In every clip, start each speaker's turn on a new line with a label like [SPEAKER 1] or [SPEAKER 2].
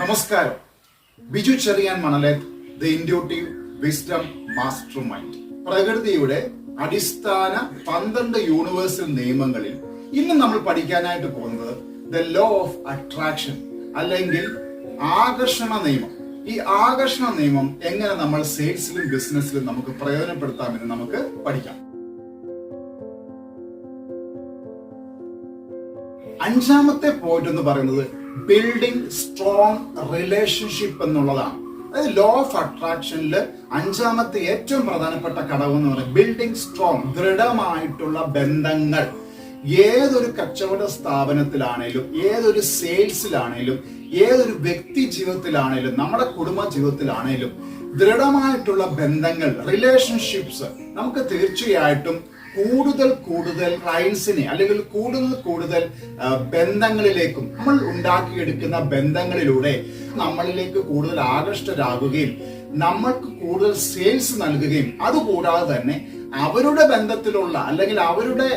[SPEAKER 1] നമസ്കാരം. Biju Cherian Manaleth the intuitive wisdom master mind പ്രകൃതിയുടെ അടിസ്ഥാന പന്ത്രണ്ട് യൂണിവേഴ്സൽ നിയമങ്ങളിൽ ഇന്ന് നമ്മൾ പഠിക്കാനായിട്ട് പോകുന്നത് ദ ലോ ഓഫ് അട്രാക്ഷൻ അല്ലെങ്കിൽ ആകർഷണ നിയമം. ഈ ആകർഷണ നിയമം എങ്ങനെ നമ്മൾ സെയിൽസിലും ബിസിനസ്സിലും നമുക്ക് പ്രയോജനപ്പെടുത്താമെന്ന് നമുക്ക് പഠിക്കാം. അഞ്ചാമത്തെ പോയിന്റ് എന്ന് പറയുന്നത് ബിൽഡിംഗ് സ്ട്രോങ് റിലേഷൻഷിപ്പ് എന്നുള്ളതാണ്. അതായത് ലോ ഓഫ് അട്രാക്ഷനിൽ അഞ്ചാമത്തെ ഏറ്റവും പ്രധാനപ്പെട്ട ഘടകം എന്ന് പറയുന്നത് ബിൽഡിംഗ് സ്ട്രോങ് ദൃഢമായിട്ടുള്ള ബന്ധങ്ങൾ. ഏതൊരു കച്ചവട സ്ഥാപനത്തിലാണേലും ഏതൊരു സെയിൽസിലാണേലും ഏതൊരു വ്യക്തി ജീവിതത്തിലാണേലും നമ്മുടെ കുടുംബ ജീവിതത്തിലാണേലും ദൃഢമായിട്ടുള്ള ബന്ധങ്ങൾ റിലേഷൻഷിപ്സ് നമുക്ക് തീർച്ചയായിട്ടും കൂടുതൽ കൂടുതൽ ക്ലയൻസിനെ അല്ലെങ്കിൽ കൂടുതൽ കൂടുതൽ ബന്ധങ്ങളിലേക്കും നമ്മൾ ഉണ്ടാക്കിയെടുക്കുന്ന ബന്ധങ്ങളിലൂടെ നമ്മളിലേക്ക് കൂടുതൽ ആകൃഷ്ടരാകുകയും നമ്മൾക്ക് കൂടുതൽ സെയിൽസ് നൽകുകയും അതുകൂടാതെ തന്നെ അവരുടെ ബന്ധത്തിലുള്ള അല്ലെങ്കിൽ അവരുടെ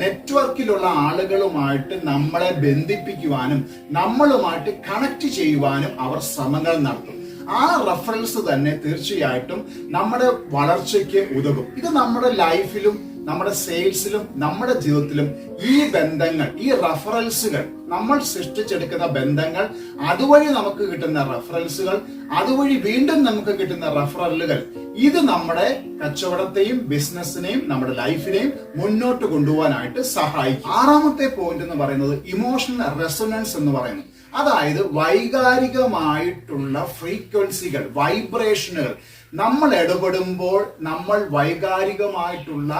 [SPEAKER 1] നെറ്റ്വർക്കിലുള്ള ആളുകളുമായിട്ട് നമ്മളെ ബന്ധിപ്പിക്കുവാനും നമ്മളുമായിട്ട് കണക്ട് ചെയ്യുവാനും അവർ ശ്രമങ്ങൾ നടത്തും. ആ റഫറൻസ് തന്നെ തീർച്ചയായിട്ടും നമ്മുടെ വളർച്ചയ്ക്ക് ഉതകും. ഇത് നമ്മുടെ ലൈഫിലും നമ്മുടെ സെയിൽസിലും നമ്മുടെ ജീവിതത്തിലും ഈ ബന്ധങ്ങൾ ഈ റഫറൻസുകൾ നമ്മൾ സൃഷ്ടിച്ചെടുക്കുന്ന ബന്ധങ്ങൾ അതുവഴി നമുക്ക് കിട്ടുന്ന റഫറൻസുകൾ അതുവഴി വീണ്ടും നമുക്ക് കിട്ടുന്ന റഫറലുകൾ ഇത് നമ്മുടെ കച്ചവടത്തെയും ബിസിനസ്സിനെയും നമ്മുടെ ലൈഫിനെയും മുന്നോട്ട് കൊണ്ടുപോകാനായിട്ട് സഹായിക്കും. ആറാമത്തെ പോയിന്റ് എന്ന് പറയുന്നത് ഇമോഷണൽ റെസൊണൻസ് എന്ന് പറയുന്നു. അതായത് വൈകാരികമായിട്ടുള്ള ഫ്രീക്വൻസികൾ വൈബ്രേഷനുകൾ. നമ്മൾ ഇടപെടുമ്പോൾ നമ്മൾ വൈകാരികമായിട്ടുള്ള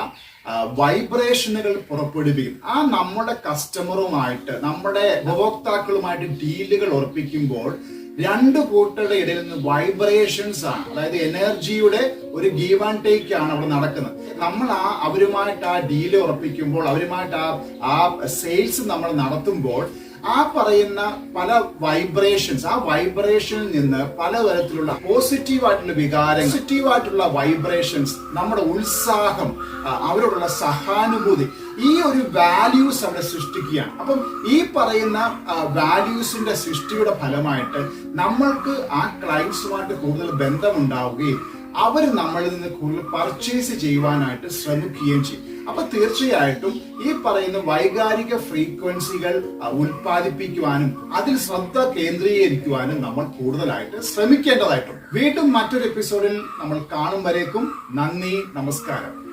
[SPEAKER 1] വൈബ്രേഷനുകൾ പുറപ്പെടുവിക്കും. ആ നമ്മുടെ കസ്റ്റമറുമായിട്ട് നമ്മുടെ ഉപഭോക്താക്കളുമായിട്ട് ഡീലുകൾ ഉറപ്പിക്കുമ്പോൾ രണ്ട് കൂട്ടരുടെ ഇടയിൽ നിന്ന് വൈബ്രേഷൻസ് ആണ്. അതായത് എനർജിയുടെ ഒരു ഗീവ് ആൻഡ് ടേക്ക് ആണ് അവിടെ നടക്കുന്നത്. നമ്മൾ ആ അവരുമായിട്ട് ആ ഡീൽ ഉറപ്പിക്കുമ്പോൾ അവരുമായിട്ട് ആ ആ സെയിൽസ് നമ്മൾ നടത്തുമ്പോൾ ആ പറയുന്ന പല വൈബ്രേഷൻസ് ആ വൈബ്രേഷനിൽ നിന്ന് പലതരത്തിലുള്ള പോസിറ്റീവ് ആയിട്ടുള്ള വികാരങ്ങൾ പോസിറ്റീവ് ആയിട്ടുള്ള വൈബ്രേഷൻസ് നമ്മുടെ ഉത്സാഹം അവരോടുള്ള സഹാനുഭൂതി ഈ ഒരു വാല്യൂസ് അവിടെ സൃഷ്ടിക്കുകയാണ്. അപ്പം ഈ പറയുന്ന വാല്യൂസിന്റെ സൃഷ്ടിയുടെ ഫലമായിട്ട് നമ്മൾക്ക് ആ ക്ലയൻസുമായിട്ട് കൂടുതൽ ബന്ധമുണ്ടാവുകയും അവർ നമ്മളിൽ നിന്ന് കൂടുതൽ പർച്ചേസ് ചെയ്യുവാനായിട്ട് ശ്രമിക്കുകയും ചെയ്യും. അപ്പൊ തീർച്ചയായിട്ടും ഈ പറയുന്ന വൈകാരിക ഫ്രീക്വൻസികൾ ഉൽപ്പാദിപ്പിക്കുവാനും അതിൽ ശ്രദ്ധ കേന്ദ്രീകരിക്കുവാനും നമ്മൾ കൂടുതലായിട്ട് ശ്രമിക്കേണ്ടതായിട്ടുണ്ട്. വീണ്ടും മറ്റൊരു എപ്പിസോഡിൽ നമ്മൾ കാണും വരേക്കും. നന്ദി നമസ്കാരം.